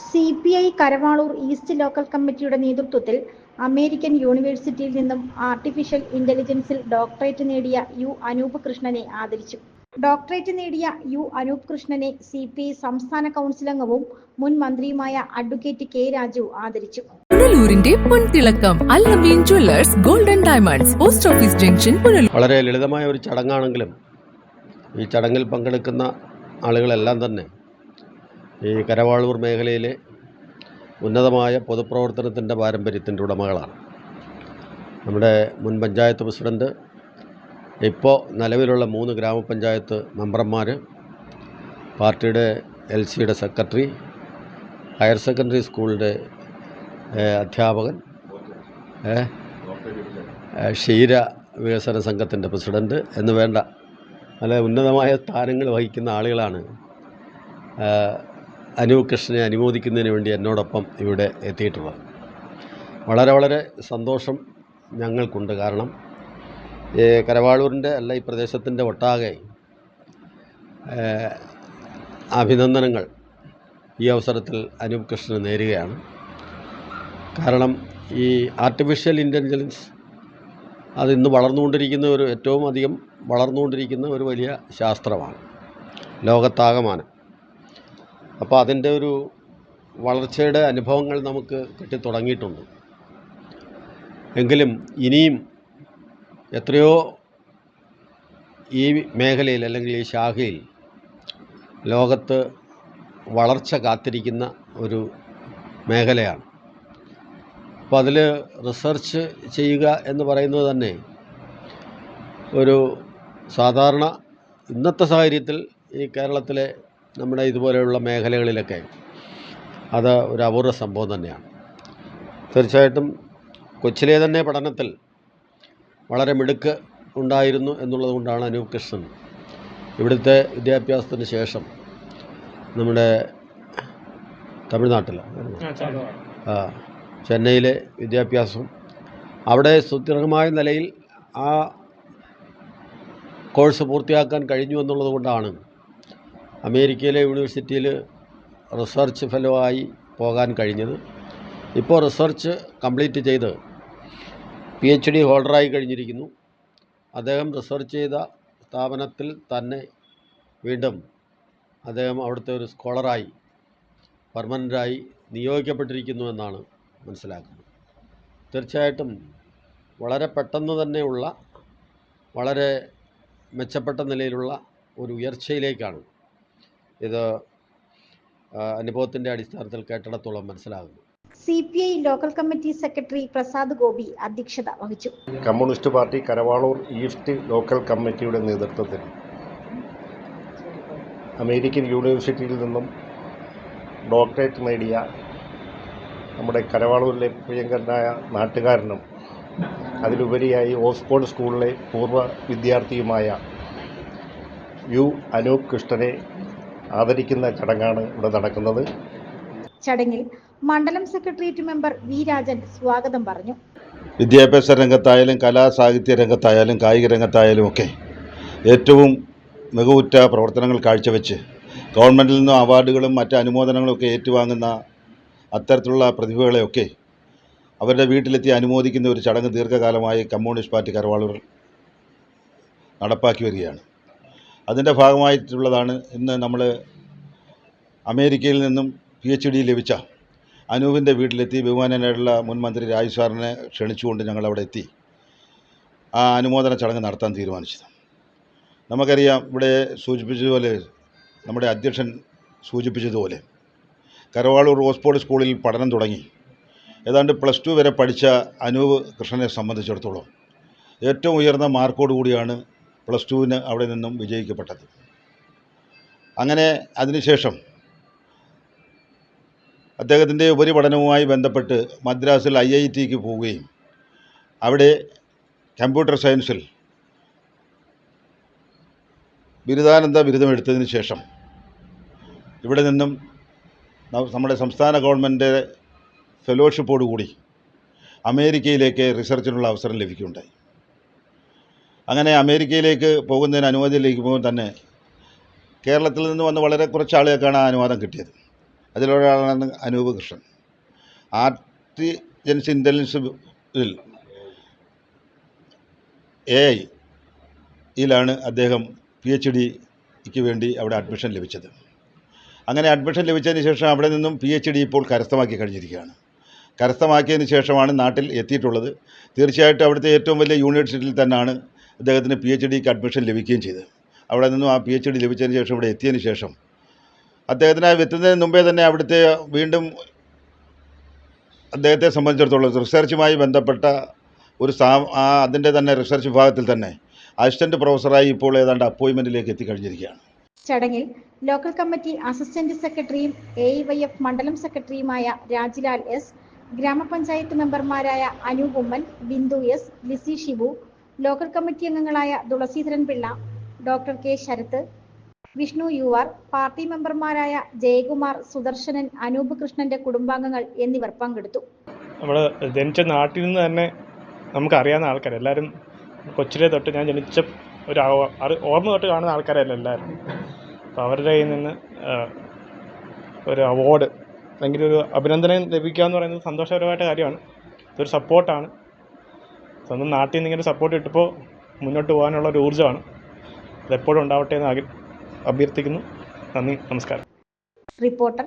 C P I Karavaloor east local കമ്മിറ്റിയുടെ നേതൃത്വത്തിൽ American യൂണിവേഴ്സിറ്റിയിൽ നിന്നും ആർട്ടിഫിഷ്യൽ ഇന്റലിജൻസിൽ ഡോക്ടറേറ്റ് നേടിയ യു അനൂപ് കൃഷ്ണനെ ആദരിച്ചു. ഡോക്ടറേറ്റ് നേടിയ യു അനൂപ് കൃഷ്ണനെ സി പി ഐ സംസ്ഥാന കൗൺസിൽ അംഗവും മുൻ മന്ത്രിയുമായ അഡ്വക്കേറ്റ് കെ രാജു ആദരിച്ചു. പുനലൂരിന്റെ പൊൻതിളക്കം Allameen jewellers golden diamonds post office junction Punalur. വളരെ ലളിതമായ ഒരു ചടങ്ങാണെങ്കിലും ഈ ചടങ്ങിൽ പങ്കെടുക്കുന്ന ആളുകളെല്ലാം തന്നെ ഈ കരവാളൂർ മേഖലയിലെ ഉന്നതമായ പൊതുപ്രവർത്തനത്തിന്റെ പാരമ്പര്യത്തിന്റെ ഉടമകളാണ്. നമ്മുടെ മുൻ പഞ്ചായത്ത് പ്രസിഡന്റ് ഇപ്പോൾ നിലവിലുള്ള മൂന്ന് ഗ്രാമപഞ്ചായത്ത് മെമ്പർമാർ പാർട്ടിയുടെ എൽ സിയുടെ സെക്രട്ടറി ഹയർ സെക്കൻഡറി സ്കൂളിന്റെ അധ്യാപകൻ ക്ഷീര വികസന സംഘത്തിന്റെ പ്രസിഡന്റ് എന്ന് വേണ്ട നല്ല ഉന്നതമായ സ്ഥാനങ്ങൾ വഹിക്കുന്ന ആളുകളാണ്. അനൂപ് കൃഷ്ണനെ അനുമോദിക്കുന്നതിന് വേണ്ടി എന്നോടൊപ്പം ഇവിടെ എത്തിയിട്ടുള്ളത്. വളരെ വളരെ സന്തോഷം ഞങ്ങൾക്കുണ്ട്. കാരണം കരവാളൂരിന്റെ അല്ല ഈ പ്രദേശത്തിന്റെ ഒട്ടാകെ അഭിനന്ദനങ്ങൾ ഈ അവസരത്തിൽ അനൂപ് കൃഷ്ണന് നേരുകയാണ്. കാരണം ഈ ആർട്ടിഫിഷ്യൽ ഇന്റലിജൻസ് അത് ഇന്ന് വളർന്നുകൊണ്ടിരിക്കുന്ന ഒരു ഏറ്റവും അധികം വളർന്നുകൊണ്ടിരിക്കുന്ന ഒരു വലിയ ശാസ്ത്രമാണ്. ലോകത്താകമാനം. അപ്പോൾ അതിന്റെ ഒരു വളർച്ചയുടെ അനുഭവങ്ങൾ നമുക്ക് കിട്ടിത്തുടങ്ങിയിട്ടുണ്ട്. എങ്കിലും ഇനിയും എത്രയോ ഈ മേഖലയിൽ അല്ലെങ്കിൽ ഈ ശാഖയിൽ ലോകത്ത് വളർച്ച കാത്തിരിക്കുന്ന ഒരു മേഖലയാണ്. അപ്പോൾ അതിൽ റിസർച്ച് ചെയ്യുക എന്ന് പറയുന്നത് തന്നെ ഒരു സാധാരണ ഇന്നത്തെ സാഹചര്യത്തിൽ ഈ കേരളത്തിലെ നമ്മുടെ ഇതുപോലെയുള്ള മേഖലകളിലൊക്കെ അത് ഒരു അപൂർവ സംഭവം തന്നെയാണ്. തീർച്ചയായിട്ടും കൊച്ചിലെ തന്നെ പഠനത്തിൽ വളരെ മിടുക്ക് ഉണ്ടായിരുന്നു എന്നുള്ളത് കൊണ്ടാണ് അനൂപ് കൃഷ്ണൻ ഇവിടുത്തെ വിദ്യാഭ്യാസത്തിന് ശേഷം നമ്മുടെ തമിഴ്നാട്ടിൽ ചെന്നൈയിലെ വിദ്യാഭ്യാസം. അവിടെ സുദൃഢമായ നിലയിൽ ആ കോഴ്സ് പൂർത്തിയാക്കാൻ കഴിഞ്ഞു എന്നുള്ളത് കൊണ്ടാണ് അമേരിക്കയിലെ യൂണിവേഴ്സിറ്റിയിൽ റിസർച്ച് ഫെലോ ആയി പോകാൻ കഴിഞ്ഞത്. ഇപ്പോൾ റിസർച്ച് കംപ്ലീറ്റ് ചെയ്ത് പി എച്ച് ഡി ഹോൾഡറായി കഴിഞ്ഞിരിക്കുന്നു. അദ്ദേഹം റിസർച്ച് ചെയ്ത സ്ഥാപനത്തിൽ തന്നെ വീണ്ടും അദ്ദേഹം അവിടുത്തെ ഒരു സ്കോളറായി പെർമനന്റായി നിയോഗിക്കപ്പെട്ടിരിക്കുന്നു എന്നാണ് മനസ്സിലാക്കുന്നത്. തീർച്ചയായിട്ടും വളരെ പെട്ടെന്ന് തന്നെയുള്ള വളരെ മെച്ചപ്പെട്ട നിലയിലുള്ള ഒരു ഉയർച്ചയിലേക്കാണ് ഇത് അനുഭവത്തിന്റെ അനുഭവത്തിന്റെ അടിസ്ഥാനത്തിൽ കേട്ടിടത്തോളം മനസ്സിലാകുന്നു. C P I local committee secretary Prasad Gopi അധ്യക്ഷത വഹിച്ചു. Communist party Karavaloor east local കമ്മിറ്റിയുടെ നേതൃത്വത്തിൽ അമേരിക്കൻ യൂണിവേഴ്സിറ്റിയിൽ നിന്നും ഡോക്ടറേറ്റ് നേടിയ നമ്മുടെ കരവാളൂരിലെ പ്രിയങ്കരനായ നാട്ടുകാരനും അതിലുപരിയായി ഓക്സ്ഫോർഡ് സ്കൂളിലെ പൂർവ വിദ്യാർത്ഥിയുമായ യു അനൂപ് കൃഷ്ണനെ ആദരിക്കുന്ന ചടങ്ങാണ് ഇവിടെ നടക്കുന്നത്. ചടങ്ങിൽ മണ്ഡലം സെക്രട്ടേറിയറ്റ് മെമ്പർ വി രാജൻ സ്വാഗതം പറഞ്ഞു. വിദ്യാഭ്യാസ രംഗത്തായാലും കലാ സാഹിത്യ രംഗത്തായാലും കായിക രംഗത്തായാലും ഒക്കെ ഏറ്റവും മികവുറ്റ പ്രവർത്തനങ്ങൾ കാഴ്ചവെച്ച് ഗവൺമെന്റിൽ നിന്നും അവാർഡുകളും മറ്റ് അനുമോദനങ്ങളും ഒക്കെ ഏറ്റുവാങ്ങുന്ന അത്തരത്തിലുള്ള പ്രതിഭകളെയൊക്കെ അവരുടെ വീട്ടിലെത്തി അനുമോദിക്കുന്ന ഒരു ചടങ്ങ് ദീർഘകാലമായി കമ്മ്യൂണിസ്റ്റ് പാർട്ടി കരവാളൂർ നടപ്പാക്കി വരികയാണ്. അതിന്റെ ഭാഗമായിട്ടുള്ളതാണ് ഇന്ന് നമ്മൾ അമേരിക്കയിൽ നിന്നും പി എച്ച് ഡി ലഭിച്ച അനൂപിന്റെ വീട്ടിലെത്തി. ബഹുമാനനായിട്ടുള്ള മുൻ മന്ത്രി രാജ് സാറിനെ ക്ഷണിച്ചുകൊണ്ട് ഞങ്ങൾ അവിടെ എത്തി. ആ അനുമോദന ചടങ്ങ് നടത്താൻ തീരുമാനിച്ചത്. നമുക്കറിയാം ഇവിടെ സൂചിപ്പിച്ചതുപോലെ നമ്മുടെ അധ്യക്ഷൻ സൂചിപ്പിച്ചതുപോലെ കരവാളൂർ ഓക്സ്ഫോർഡ് സ്കൂളിൽ പഠനം തുടങ്ങി. ഏതാണ്ട് പ്ലസ് ടു വരെ പഠിച്ച അനൂപ് കൃഷ്ണനെ സംബന്ധിച്ചിടത്തോളം ഏറ്റവും ഉയർന്ന മാർക്കോട് കൂടിയാണ് പ്ലസ് ടുവിന് അവിടെ നിന്നും വിജയിക്കപ്പെട്ടത്. അങ്ങനെ അതിനുശേഷം അദ്ദേഹത്തിന്റെ ഉപരിപഠനവുമായി ബന്ധപ്പെട്ട് മദ്രാസിൽ ഐ ഐ ടിക്ക് പോവുകയും അവിടെ കമ്പ്യൂട്ടർ സയൻസിൽ ബിരുദാനന്ദ ബിരുദമെടുത്തതിന് ശേഷം ഇവിടെ നിന്നും നമ്മുടെ സംസ്ഥാന ഗവൺമെന്റ് ഫെലോഷിപ്പോടുകൂടി അമേരിക്കയിലേക്ക് റിസർച്ചിനുള്ള അവസരം ലഭിക്കുകയുണ്ടായി. അങ്ങനെ അമേരിക്കയിലേക്ക് പോകുന്നതിന് അനുമതി ലഭിക്കുമ്പോൾ തന്നെ കേരളത്തിൽ നിന്ന് വന്ന് വളരെ കുറച്ച് ആളുകൾക്കാണ് ആ അനുവാദം കിട്ടിയത്. അതിലൊരാളാണ് അനൂപ് കൃഷ്ണൻ. ആർട്ടിജൻസ് ഇന്റലിജൻസിൽ എ ഐ യിലാണ് അദ്ദേഹം പി എച്ച് ഡിക്ക് വേണ്ടി അവിടെ അഡ്മിഷൻ ലഭിച്ചത്. അങ്ങനെ അഡ്മിഷൻ ലഭിച്ചതിന് ശേഷം അവിടെ നിന്നും പി എച്ച് ഡി ഇപ്പോൾ കരസ്ഥമാക്കി കഴിഞ്ഞിരിക്കുകയാണ്. കരസ്ഥമാക്കിയതിന് ശേഷമാണ് നാട്ടിൽ എത്തിയിട്ടുള്ളത്. തീർച്ചയായിട്ടും അവിടുത്തെ ഏറ്റവും വലിയ യൂണിവേഴ്സിറ്റിയിൽ തന്നെയാണ് അദ്ദേഹത്തിന് പി എച്ച് ഡിക്ക് അഡ്മിഷൻ ലഭിക്കുകയും ചെയ്തു. അവിടെ നിന്നും ആ പി എച്ച് ഡി ലഭിച്ചതിന് ശേഷം ഇവിടെ എത്തിയതിന് ശേഷം അദ്ദേഹത്തിന് എത്തുന്നതിന് മുമ്പേ തന്നെ അവിടുത്തെ വീണ്ടും അദ്ദേഹത്തെ സംബന്ധിച്ചിടത്തോളം റിസർച്ചുമായി ബന്ധപ്പെട്ട ഒരു സാ ആ അതിന്റെ തന്നെ റിസർച്ച് വിഭാഗത്തിൽ തന്നെ അസിസ്റ്റന്റ് പ്രൊഫസറായി ഇപ്പോൾ ഏതാണ്ട് അപ്പോയിൻമെന്റിലേക്ക് എത്തിക്കഴിഞ്ഞിരിക്കുകയാണ്. ചടങ്ങിൽ ലോക്കൽ കമ്മിറ്റി അസിസ്റ്റന്റ് സെക്രട്ടറിയും എ വൈ എഫ് മണ്ഡലം സെക്രട്ടറിയുമായ രാജ്ലാൽ എസ് ഗ്രാമപഞ്ചായത്ത് മെമ്പർമാരായ Anoop Oommen Bindu S Lissy Shibu local committee അംഗങ്ങളായ Thulaseedharan Pillai doctor K Sarath Vishnu U R party മെമ്പർമാരായ ജയകുമാർ സുദർശനൻ അനൂപ് കൃഷ്ണന്റെ കുടുംബാംഗങ്ങൾ എന്നിവർ പങ്കെടുത്തു. നമ്മൾ ജനിച്ച നാട്ടിൽ നിന്ന് തന്നെ നമുക്കറിയാവുന്ന ആൾക്കാർ എല്ലാവരും കൊച്ചിലെ തൊട്ട് ഞാൻ ജനിച്ച ഒരു ഓർമ്മ തൊട്ട് കാണുന്ന ആൾക്കാരല്ല എല്ലാവരും അപ്പോൾ അവരുടെ കയ്യിൽ നിന്ന് ഒരു അവാർഡ് അല്ലെങ്കിൽ ഒരു അഭിനന്ദനം ലഭിക്കുക എന്ന് പറയുന്നത് സന്തോഷകരമായിട്ട് കാര്യമാണ്. ഇതൊരു സപ്പോർട്ടാണ് സ്വന്തം നാട്ടിൽ നിന്ന് ഇങ്ങനെ സപ്പോർട്ട് കിട്ടുമ്പോൾ മുന്നോട്ട് പോകാനുള്ള ഒരു ഊർജമാണ്. അതെപ്പോഴും ഉണ്ടാവട്ടെ എന്ന് അഭ്യർത്ഥിക്കുന്നു. നന്ദി നമസ്കാരം. Reporter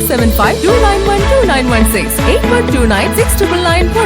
four seven five two nine one two nine one six eight one two nine six triple nine